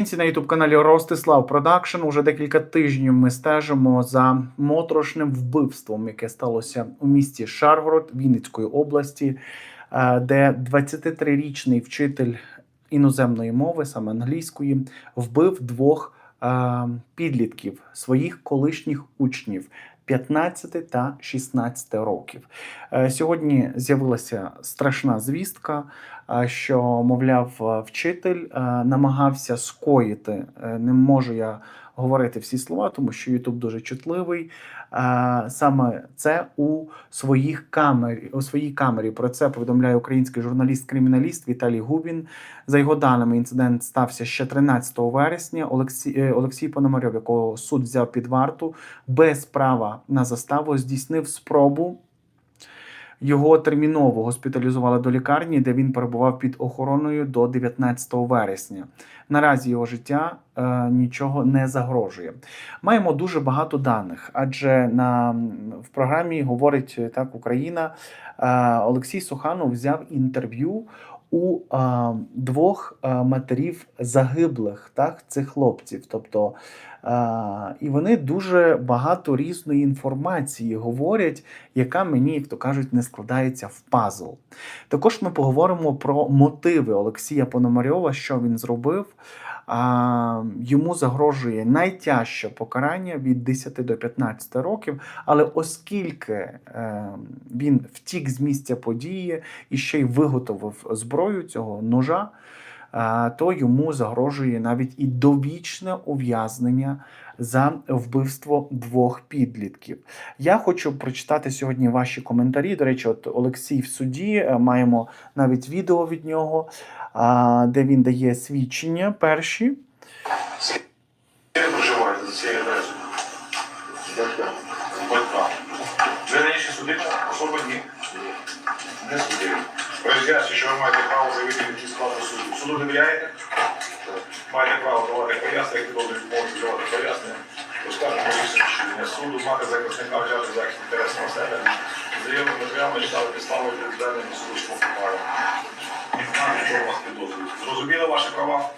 На youtube каналі Ростислав Продакшн уже декілька тижнів ми стежимо за моторошним вбивством, яке сталося у місті Шаргород Вінницької області, е, де 23-річний вчитель іноземної мови, саме англійської, вбив двох е, підлітків своїх колишніх учнів. 15 та 16 років. Е, Сьогодні з'явилася страшна звістка, що, мовляв, е, вчитель е, намагався скоїти. е, Не можу я говорити всі слова, тому що Ютуб дуже чутливий. Е, Саме це у своїх камері, у своїй камері. Про це повідомляє український журналіст-криміналіст Віталій Губін. За його даними, інцидент стався ще 13 вересня. Олексій, е, Олексій Пономарьов, якого суд взяв під варту, без права на заставу здійснив спробу. Його терміново госпіталізували до лікарні, де він перебував під охороною до 19 вересня. Наразі його життя е, нічого не загрожує. Маємо дуже багато даних, адже на в програмі говорить е, так Україна. Е, Олексій Суханов взяв інтерв'ю у е, двох е, матерів загиблих так, цих хлопців. Тобто, і вони дуже багато різної інформації говорять, яка мені, як то кажуть, не складається в пазл. Також ми поговоримо про мотиви Олексія Пономарьова, що він зробив. А, йому загрожує найтяжче покарання від 10 до 15 років. Але оскільки е, він втік з місця події і ще й виготовив зброю цього ножа, то йому загрожує навіть і довічне ув'язнення за вбивство двох підлітків. Я хочу прочитати сьогодні ваші коментарі. До речі, от Олексій в суді е, маємо навіть відео від нього, де він дає свідчення перші. Ви раніше судили особи ні? Не судили. Роз'ясню, що ви маєте право заявити від складу суду. Довіряєте? Маєте право давати пояснення, як підозрюють можуть давати пояснення. Оскаржимо рішення рішення суду, мати захисника взяти захист на себе. Заяву матеріалами читали підстави для звернення суду спокупаю. Що вас підозрюють. Зрозуміли ваші права?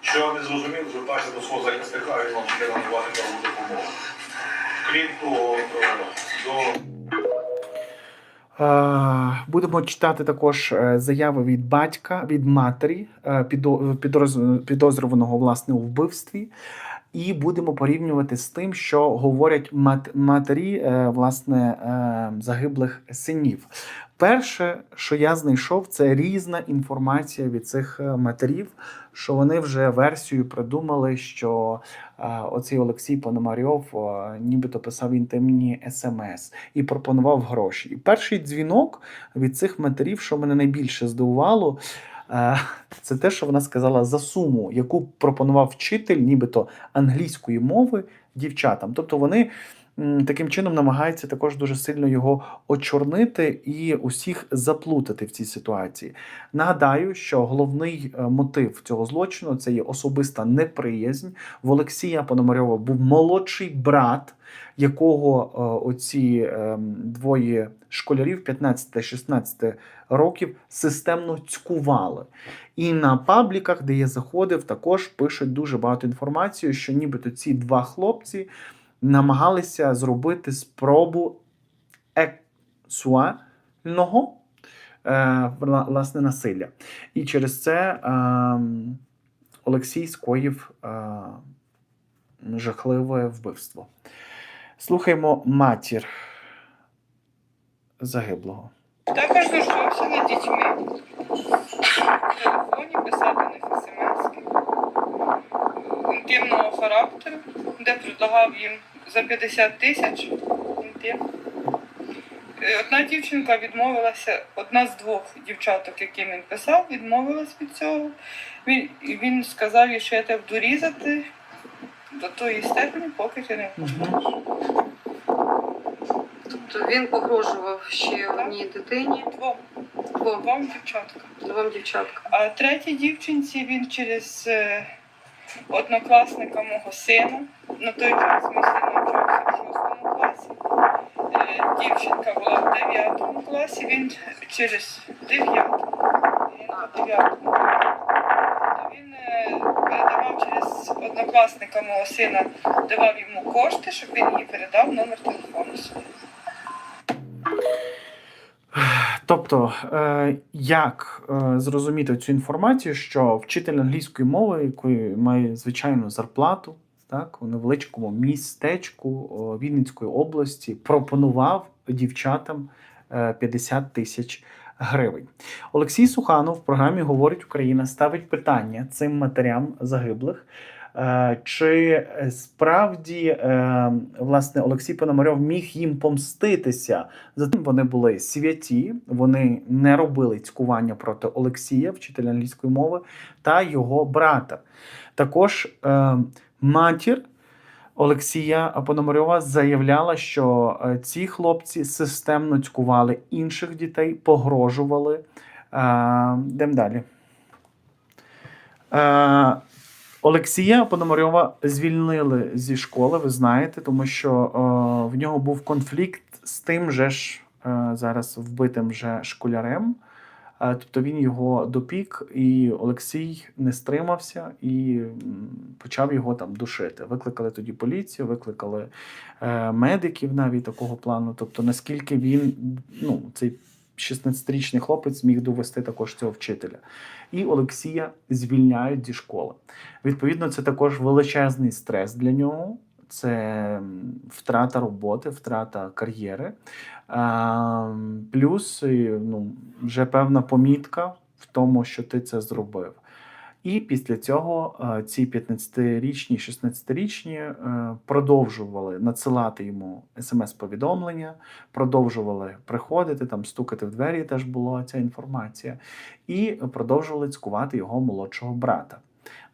Що не зрозумів, звертайся до свого захисника, він вам буде надавати правову допомогу. Крім того, до Будемо читати також е, заяви від батька, від матері е, підозрюваного власне у вбивстві, і будемо порівнювати з тим, що говорять мат- матері е, власне е, загиблих синів. Перше, що я знайшов, це різна інформація від цих е, матерів, що вони вже версію придумали, що оцей Олексій Пономарьов нібито писав інтимні смс і пропонував гроші. І перший дзвінок від цих матерів, що мене найбільше здивувало, це те, що вона сказала за суму, яку пропонував вчитель, нібито англійської мови дівчатам. Тобто вони. Таким чином намагаються також дуже сильно його очорнити і усіх заплутати в цій ситуації. Нагадаю, що головний е, мотив цього злочину це є особиста неприязнь. В Олексія Пономарьова був молодший брат, якого е, оці е, двоє школярів 15 та 16 років системно цькували. І на пабліках, де я заходив, також пишуть дуже багато інформації, що нібито ці два хлопці намагалися зробити спробу сексуального е, власне насилля. І через це е, Олексій скоїв е, жахливе вбивство. Слухаємо матір загиблого. Також знущався над дітьми. В телефоні писати на смс інтимного характеру, де предлагав їм за 50 тисяч. Е, Одна дівчинка відмовилася, одна з двох дівчаток, яким він писав, відмовилась від цього. Він, він сказав їй, що я тебе буду різати до тої степені, поки ти не впустиш. Тобто він погрожував ще одній дитині, Двом, двом, двом дівчаткам. двом дівчаткам. А третій дівчинці він через е, однокласника мого сина. На той час мій син навчався в шостому класі. Е, дівчинка була в дев'ятому класі, він через дев'ятому. Він по дев'ятому. Він е, передавав через однокласника мого сина, давав йому кошти, щоб він їй передав номер телефону. Тобто, е, як е, зрозуміти цю інформацію, що вчитель англійської мови, який має звичайну зарплату, так, у невеличкому містечку Вінницької області, пропонував дівчатам е, 50 тисяч гривень. Олексій Суханов в програмі Говорить Україна ставить питання цим матерям загиблих. Е, Чи е, справді е, власне Олексій Пономарьов міг їм помститися Затим вони були святі, вони не робили цькування проти Олексія, вчителя англійської мови, та його брата. Також е, матір Олексія Пономарьова заявляла, що е, ці хлопці системно цькували інших дітей, погрожували. Е, Йдемо далі. Е, Олексія Пономарьова звільнили зі школи, ви знаєте, тому що в нього був конфлікт з тим же ж зараз вбитим же школярем. Е, тобто він його допік, і Олексій не стримався і почав його там душити. Викликали тоді поліцію, викликали е, медиків навіть такого плану. Тобто, наскільки він, ну, цей 16-річний хлопець міг довести також цього вчителя. І Олексія звільняють зі школи. Відповідно, це також величезний стрес для нього. Це втрата роботи, втрата кар'єри. Плюс ну, вже певна помітка в тому, що ти це зробив. І після цього ці 15-річні, 16-річні е, продовжували надсилати йому смс-повідомлення, продовжували приходити, там стукати в двері теж була ця інформація, і продовжували цькувати його молодшого брата.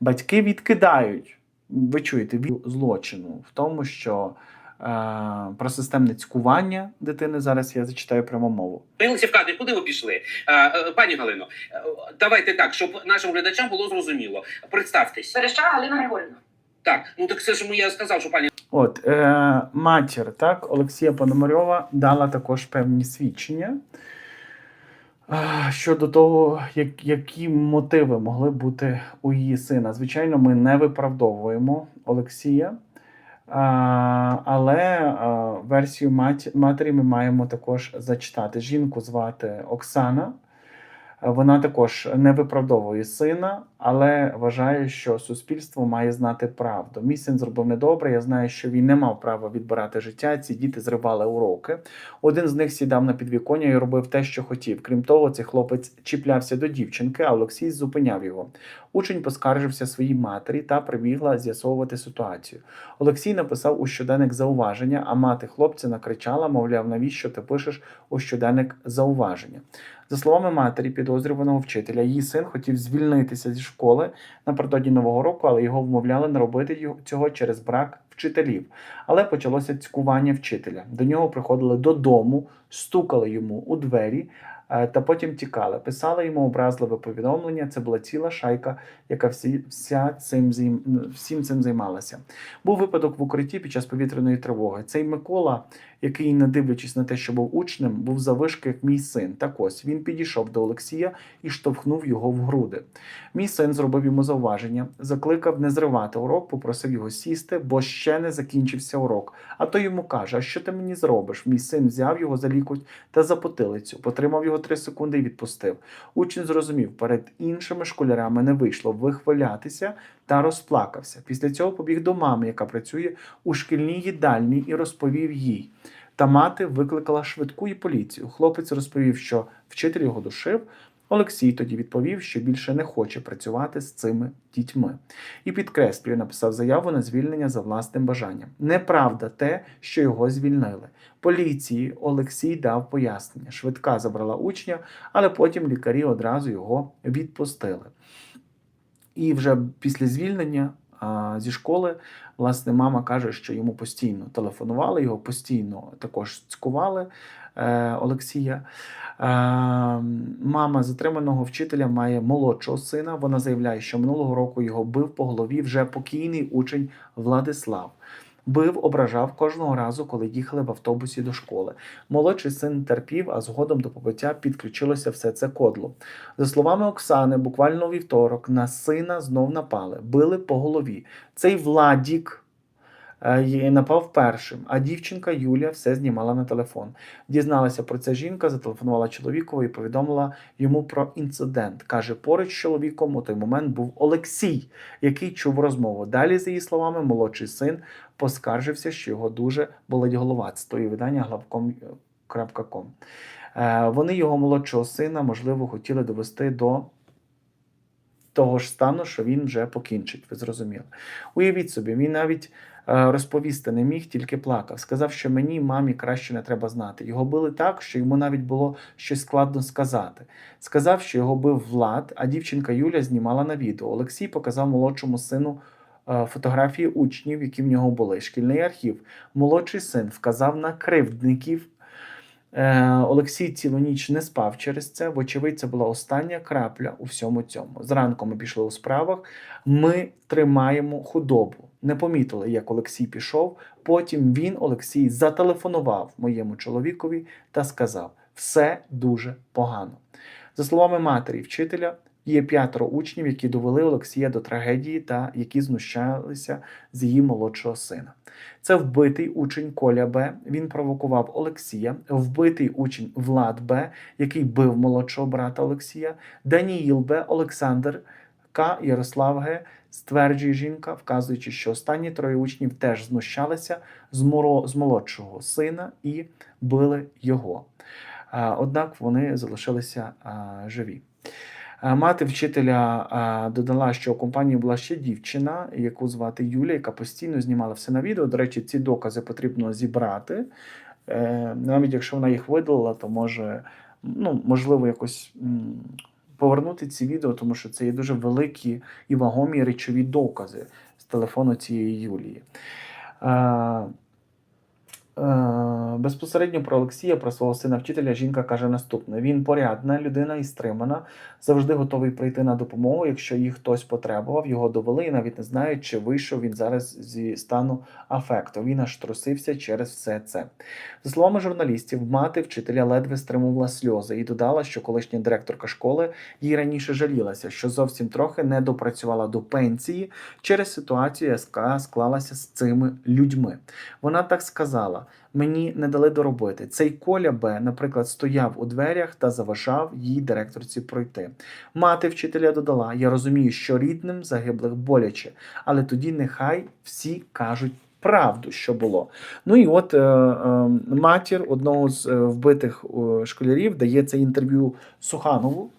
Батьки відкидають, ви чуєте, від злочину в тому, що е, про системне цькування дитини зараз я зачитаю пряму мову. Зупинилися в кадрі, куди ви пішли? Е, пані Галино, е, давайте так, щоб нашим глядачам було зрозуміло. Представтесь. Вереща Галина Григорівна. Так, ну так це ж я сказав, що пані От е, матір, так, Олексія Пономарьова дала також певні свідчення е, щодо того, як, які мотиви могли бути у її сина. Звичайно, ми не виправдовуємо Олексія, але версію матері ми маємо також зачитати. Жінку звати Оксана. Вона також не виправдовує сина, але вважає, що суспільство має знати правду. Мій син зробив недобре. Я знаю, що він не мав права відбирати життя. Ці діти зривали уроки. Один з них сідав на підвіконня і робив те, що хотів. Крім того, цей хлопець чіплявся до дівчинки, а Олексій зупиняв його. Учень поскаржився своїй матері та прибігла з'ясовувати ситуацію. Олексій написав у щоденник зауваження, а мати хлопця накричала, мовляв, навіщо ти пишеш у щоденник зауваження. За словами матері підозрюваного вчителя, її син хотів звільнитися зі школи напередодні нового року, але його вмовляли не робити цього через брак вчителів. Але почалося цькування вчителя. До нього приходили додому, стукали йому у двері. е, Та потім тікали, писали йому образливе повідомлення. Це була ціла шайка, яка всі, вся цим всім цим займалася. Був випадок в укритті під час повітряної тривоги. Цей Микола, який, не дивлячись на те, що був учнем, був завишки, як мій син. Так ось він підійшов до Олексія і штовхнув його в груди. Мій син зробив йому зауваження, закликав не зривати урок, попросив його сісти, бо ще не закінчився урок. А той йому каже: А що ти мені зробиш? Мій син взяв його за лікоть та за потилицю, потримав його три секунди і відпустив. Учень зрозумів, перед іншими школярами не вийшло вихвалятися та розплакався. Після цього побіг до мами, яка працює у шкільній їдальні, і розповів їй. Та мати викликала швидку і поліцію. Хлопець розповів, що вчитель його душив. Олексій тоді відповів, що більше не хоче працювати з цими дітьми. І підкреслює, написав заяву на звільнення за власним бажанням. Неправда те, що його звільнили. Поліції Олексій дав пояснення. Швидка забрала учня, але потім лікарі одразу його відпустили. І вже після звільнення зі школи, власне, мама каже, що йому постійно телефонували, його постійно також цькували е, Олексія. Е, мама затриманого вчителя має молодшого сина. Вона заявляє, що минулого року його бив по голові вже покійний учень Владислав. Бив, ображав кожного разу, коли їхали в автобусі до школи. Молодший син терпів, а згодом до побиття підключилося все це кодло. За словами Оксани, буквально у вівторок на сина знов напали, били по голові. Цей Владік е, напав першим, а дівчинка Юлія все знімала на телефон. Дізналася про це жінка, зателефонувала чоловікові і повідомила йому про інцидент. Каже, поруч з чоловіком у той момент був Олексій, який чув розмову. Далі, за її словами, молодший син поскаржився, що його дуже болить голова. Цитує видання главком.com. Е, Вони його молодшого сина, можливо, хотіли довести до того ж стану, що він вже покінчить. Ви зрозуміли. Уявіть собі, він навіть е, розповісти не міг, тільки плакав. Сказав, що мені, мамі, краще не треба знати. Його били так, що йому навіть було щось складно сказати. Сказав, що його бив Влад, а дівчинка Юля знімала на відео. Олексій показав молодшому сину. е, Фотографії учнів, які в нього були, шкільний архів. Молодший син вказав на кривдників. Е, Олексій цілу ніч не спав через це. Вочевидь, це була остання крапля у всьому цьому. Зранку ми пішли у справах. Ми тримаємо худобу. Не помітили, як Олексій пішов. Потім він, Олексій, зателефонував моєму чоловікові та сказав: все дуже погано. За словами матері вчителя, є п'ятеро учнів, які довели Олексія до трагедії та які знущалися з її молодшого сина. Це вбитий учень Коля Б. Він провокував Олексія, вбитий учень Влад Б, який бив молодшого брата Олексія, Даніїл Б, Олександр К, Ярослав Г. Стверджує жінка, вказуючи, що останні троє учнів теж знущалися з, молодшого сина і били його. Однак вони залишилися живі. А, Мати вчителя додала, що у компанії була ще дівчина, яку звати Юля, яка постійно знімала все на відео. До речі, ці докази потрібно зібрати. Е, Навіть якщо вона їх видалила, то може, ну, можливо, якось повернути ці відео, тому що це є дуже великі і вагомі речові докази з телефону цієї Юлії. Е, Безпосередньо про Олексія, про свого сина вчителя, жінка каже наступне: він порядна людина і стримана, завжди готовий прийти на допомогу, якщо їх хтось потребував. Його довели і навіть не знають, чи вийшов він зараз зі стану афекту. Він аж трусився через все це. За словами журналістів, мати вчителя ледве стримувала сльози і додала, що колишня директорка школи їй раніше жалілася, що зовсім трохи не допрацювала до пенсії через ситуацію, яка склалася з цими людьми. Вона так сказала: мені не дали доробити. Цей Коля Б, наприклад, стояв у дверях та заважав їй директорці пройти. Мати вчителя додала: Я розумію, що рідним загиблих боляче, але тоді нехай всі кажуть. Правду, що було. Ну і от е, е, матір одного з е, вбитих е, школярів дає це інтерв'ю Суханову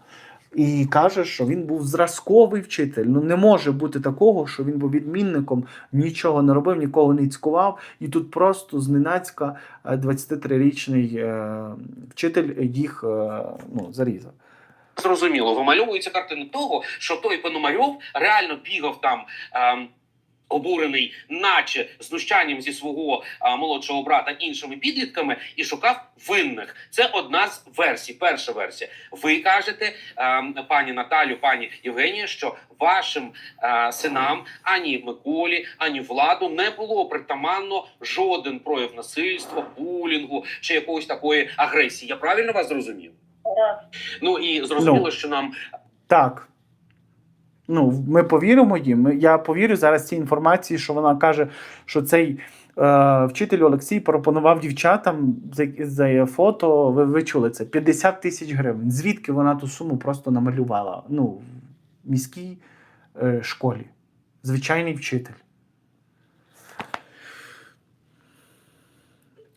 і каже, що він був зразковий вчитель. Ну не може бути такого, що він був відмінником, нічого не робив, нікого не цькував, і тут просто зненацька е, 23-річний е, вчитель їх е, ну, зарізав. Зрозуміло, вимальовується картина того, що той Пономарьов реально бігав там. ем, Обурений, наче знущанням зі свого а, молодшого брата іншими підлітками, і шукав винних. Це одна з версій. Перша версія. Ви кажете, ем, пані Наталю, пані Євгенія, що вашим е, синам ані Миколі, ані владу не було притаманно жоден прояв насильства, булінгу чи якоїсь такої агресії. Я правильно вас зрозумів? Ну і зрозуміло, Ну. що нам Так. Ну, ми повіримо їм. Я повірю зараз цій інформації, що вона каже, що цей е, вчитель Олексій пропонував дівчатам за, за фото. Ви, ви чули це 50 тисяч гривень. Звідки вона ту суму просто намалювала? Ну, в міській е, школі. Звичайний вчитель.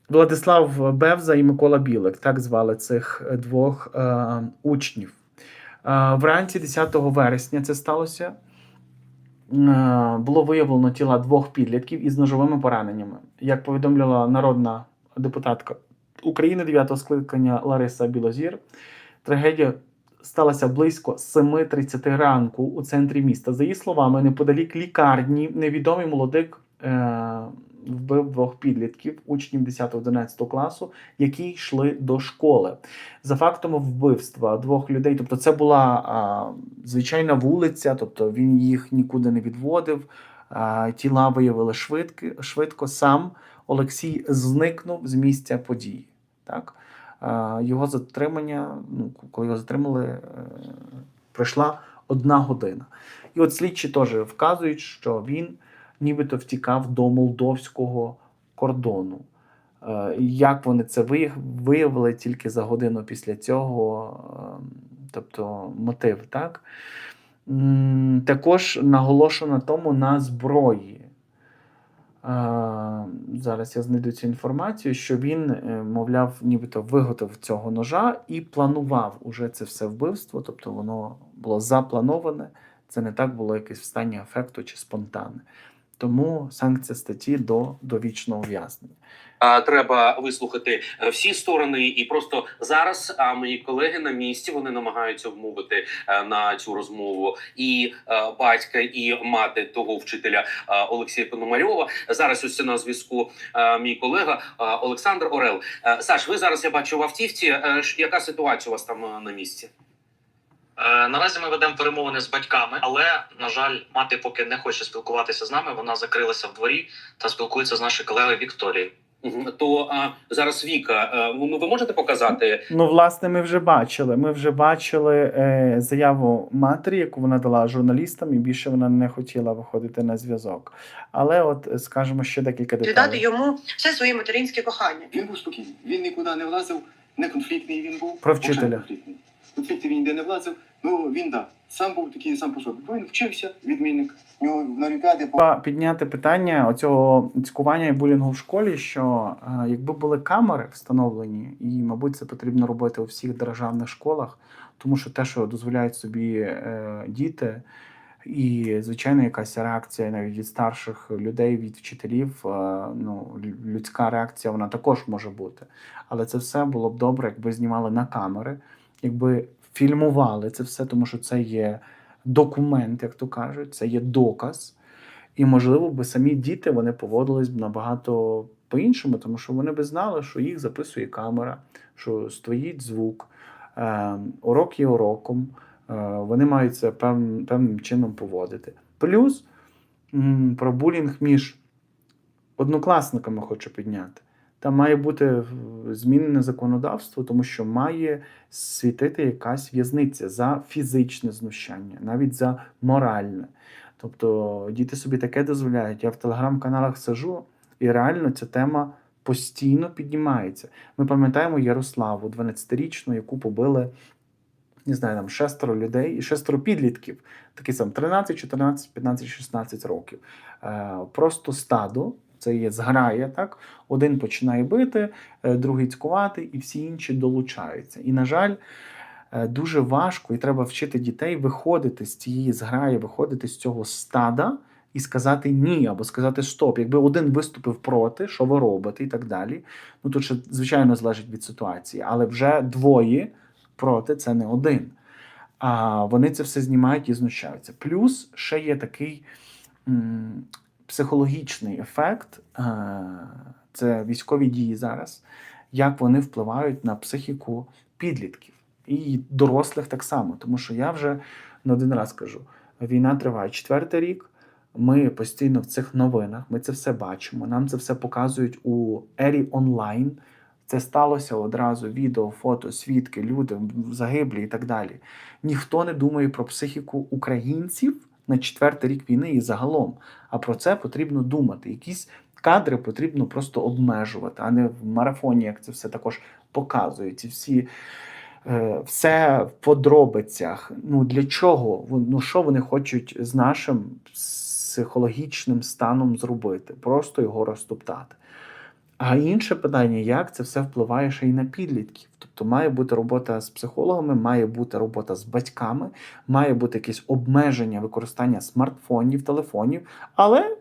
Владислав Бевза і Микола Білик, так звали цих двох е, учнів. Е, Вранці 10 вересня це сталося. Е, Було виявлено тіла двох підлітків із ножовими пораненнями. Як повідомляла народна депутатка України 9 скликання Лариса Білозір, трагедія сталася близько 7.30 ранку у центрі міста. За її словами, неподалік лікарні невідомий молодик е, вбив двох підлітків, учнів 10-11 класу, які йшли до школи. За фактом вбивства двох людей, тобто це була а, звичайна вулиця, тобто він їх нікуди не відводив. Е, Тіла виявили швидко, швидко. Сам Олексій зникнув з місця події. Так? Е, Його затримання, ну, коли його затримали, е, пройшла одна година. І от слідчі теж вказують, що він нібито втікав до молдовського кордону. Е, Як вони це виявили тільки за годину після цього, е, тобто мотив, так? Також наголошено на тому на зброї. Е, Зараз я знайду цю інформацію, що він, е, мовляв, нібито виготовив цього ножа і планував уже це все вбивство, тобто воно було заплановане. Це не так було якесь в стані ефекту чи спонтанне. Тому санкція статті до довічного ув'язнення. Треба вислухати е, всі сторони, і просто зараз а, мої колеги на місці вони намагаються вмовити е, на цю розмову і е, батька, і мати того вчителя Олексія Пономарьова. Зараз ось на зв'язку мій колега Олександр Орел. Саш, ви зараз я бачу в автівці. Яка ситуація у вас там на місці? Е, Наразі ми ведемо перемовини з батьками, але на жаль, мати поки не хоче спілкуватися з нами. Вона закрилася в дворі та спілкується з нашою колегою Вікторією. То а, зараз Віка, е, ви ви можете показати Ну, власне, ми вже бачили. Ми вже бачили е, заяву матері, яку вона дала журналістам, і більше вона не хотіла виходити на зв'язок. Але, от, скажемо, ще декілька віддати деталей. йому все своє материнське кохання. Він був спокійний. Він нікуди не влазив, не конфліктний він був. Про вчителя. конфліктний. Конфлікти він ніде не влазив. Ну він да. Сам був такий сам по собі. Він вчився, відмінник. У нього на Олімпіаді підняти питання оцього цькування і булінгу в школі, що е, якби були камери встановлені, і, мабуть, це потрібно робити у всіх державних школах, тому що те, що дозволяють собі е, діти, і, звичайно, якась реакція навіть від старших людей, від вчителів, е, ну, людська реакція вона також може бути. Але це все було б добре, якби знімали на камери, якби фільмували це все, тому що це є документ, як то кажуть, це є доказ. І, можливо, би самі діти вони поводились б набагато по-іншому, тому що вони би знали, що їх записує камера, що стоїть звук, е, урок є уроком, е, вони мають це певним, певним чином поводити. Плюс м, про булінг між однокласниками хочу підняти. Там має бути змінене законодавство, тому що має світити якась в'язниця за фізичне знущання, навіть за моральне. Тобто діти собі таке дозволяють. Я в телеграм-каналах сижу, і реально ця тема постійно піднімається. Ми пам'ятаємо Ярославу, 12-річну, яку побили. Не знаю, там шестеро людей і шестеро підлітків, такі сам 13, 14, 15, 16 років. Е, просто стадо, це є зграя, так? Один починає бити, е, другий цькувати, і всі інші долучаються. І, на жаль, е, дуже важко, і треба вчити дітей виходити з цієї зграї, виходити з цього стада і сказати ні, або сказати стоп. Якби один виступив проти, що ви робите, і так далі. Ну тут ще, звичайно, залежить від ситуації, але вже двоє проти це не один. А вони це все знімають і знущаються. Плюс ще є такий психологічний ефект. е, Це військові дії зараз, як вони впливають на психіку підлітків і дорослих так само. Тому що я вже не один раз кажу: війна триває четвертий рік. Ми постійно в цих новинах, ми це все бачимо. Нам це все показують у ері онлайн. Це сталося одразу: відео, фото, свідки, люди загиблі і так далі. Ніхто не думає про психіку українців на четвертий рік війни і загалом. А про це потрібно думати. Якісь кадри потрібно просто обмежувати, а не в марафоні, як це все також показує. Ці всі. е, Все в подробицях. Ну для чого? Ну що вони хочуть з нашим психологічним станом зробити? Просто його розтоптати. А інше питання, як це все впливає ще й на підлітків. Тобто має бути робота з психологами, має бути робота з батьками, має бути якесь обмеження використання смартфонів, телефонів, але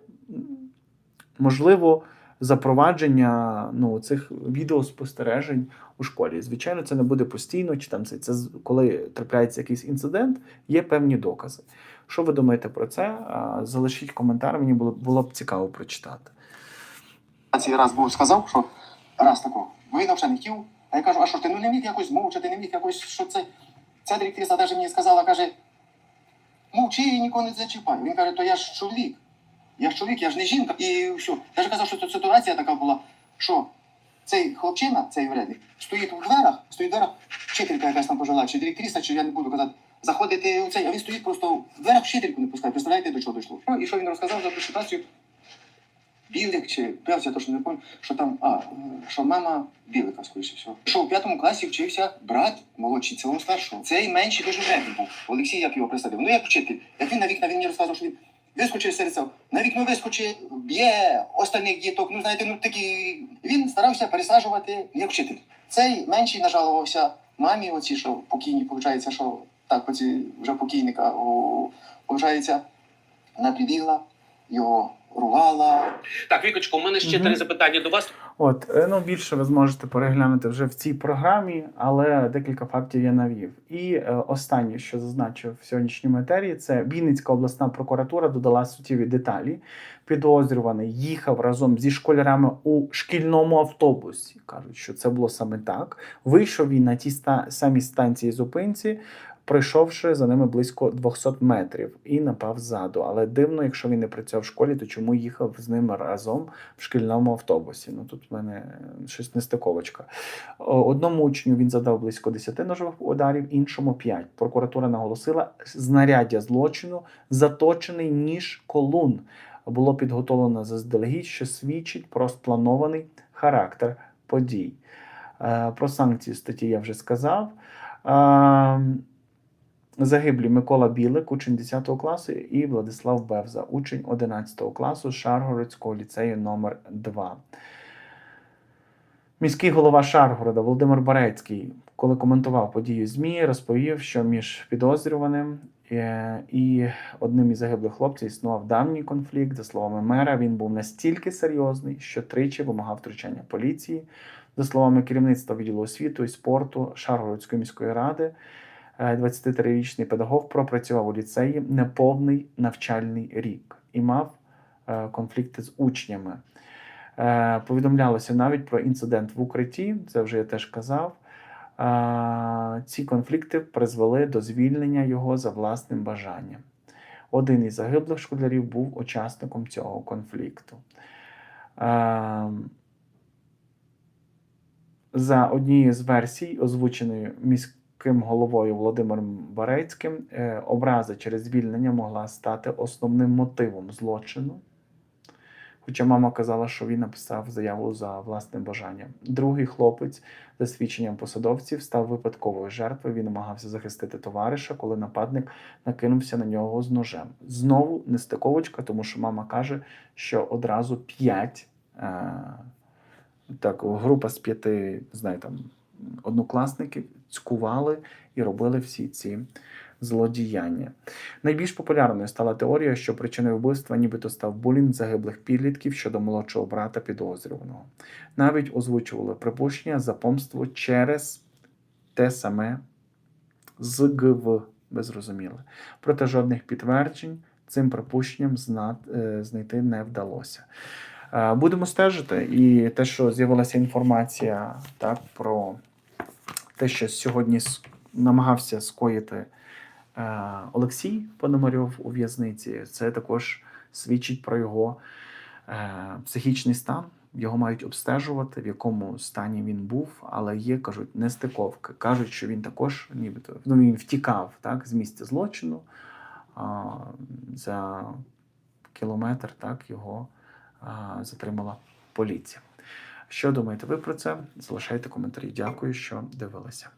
можливо запровадження ну, цих відеоспостережень у школі. Звичайно, це не буде постійно, чи там це, це коли трапляється якийсь інцидент, є певні докази. Що ви думаєте про це? Залишіть коментар, мені було, було б цікаво прочитати. Цей раз був сказав, що раз такого. Він взагалі не хотів. А я кажу, а що ж ти ну не міг якось мовчати, не міг якось, що це. Ця директриса навіть мені сказала, каже, мовчи і нікого не зачіпай. Він каже, то я ж чоловік. Я ж чоловік, я ж не жінка. І все. Я ж казав, що тут ситуація така була, що цей хлопчина, цей вредник, стоїть у дверах, стоїть у дверах, вчителька якась там пожила, чи директриса, чи я не буду казати, заходити у цей, а він стоїть просто в дверях вчительку не пускає. Представляєте, до чого дійшло? Ну, і що він розказав за ту ситуацію? Білик чи п'явся, то що не пам'ятаю, що там, а, що мама білика, скоріше всього. Що у п'ятому класі вчився брат молодший, цілому старшого. Цей менший дуже вредний був. Олексій, як його присадив. Ну як вчитель, як він на вікна, він мені розказував, що він вискочив серед цього. На вікно вискочив, б'є остальних діток. Ну знаєте, ну такі. Він старався пересаджувати як вчитель. Цей менший нажалувався мамі, оці, що покійні, виходить, що так, оці вже покійника, виходить, вона прибігла, його ругала, Так, Вікочко, у мене ще Мгм. три запитання до вас. От, е, ну більше ви зможете переглянути вже в цій програмі, але декілька фактів я навів. І е, останнє, що зазначив в сьогоднішній матерії, це Вінницька обласна прокуратура додала суттєві деталі. Підозрюваний їхав разом зі школярами у шкільному автобусі. кажуть, що це було саме так. Вийшов він на тій ста- самій станції зупинці. Пройшовши за ними близько 200 метрів і напав ззаду. Але дивно, якщо він не працював в школі, то чому їхав з ними разом в шкільному автобусі. Ну тут в мене щось нестиковочка. Одному учню він задав близько 10 ножових ударів, іншому 5. Прокуратура наголосила, знаряддя злочину заточений ніж колун. Було підготовлено заздалегідь, що свідчить про спланований характер подій. Е, Про санкції статті я вже сказав. Загиблі Микола Білик, учень 10 класу, і Владислав Бевза, учень 11 класу Шаргородського ліцею номер 2 Міський голова Шаргорода Володимир Барецький, коли коментував подію ЗМІ, розповів, що між підозрюваним е, і одним із загиблих хлопців існував давній конфлікт. За словами мера, він був настільки серйозний, що тричі вимагав втручання поліції. За словами керівництва відділу освіти і спорту Шаргородської міської ради, 23-річний педагог пропрацював у ліцеї неповний навчальний рік і мав е, конфлікти з учнями. Е, Повідомлялося навіть про інцидент в укритті, це вже я теж казав. Е, Ці конфлікти призвели до звільнення його за власним бажанням. Один із загиблих школярів був учасником цього конфлікту. Е, За однією з версій, озвученою міським головою Володимиром Барецьким, е, образа через звільнення могла стати основним мотивом злочину. Хоча мама казала, що він написав заяву за власним бажанням. Другий хлопець, за свідченням посадовців, став випадковою жертвою. Він намагався захистити товариша, коли нападник накинувся на нього з ножем. Знову нестиковочка, тому що мама каже, що одразу п'ять. Е- так, група з п'яти, знаю, там, однокласників цькували і робили всі ці злодіяння. Найбільш популярною стала теорія, що причиною вбивства нібито став булінг загиблих підлітків щодо молодшого брата підозрюваного. Навіть озвучували припущення за помство через те саме ЗГВ, ви зрозуміли. Проте жодних підтверджень цим припущенням е, знайти не вдалося. Е, Будемо стежити, і те, що з'явилася інформація так, про те, що сьогодні намагався скоїти е, Олексій Пономарьов у в'язниці, це також свідчить про його е, психічний стан. Його мають обстежувати, в якому стані він був, але є, кажуть, нестиковки. Кажуть, що він також нібито ну, він втікав так, з місця злочину. А, за кілометр так, його а, затримала поліція. Що думаєте ви про це? Залишайте коментарі. Дякую, що дивилися.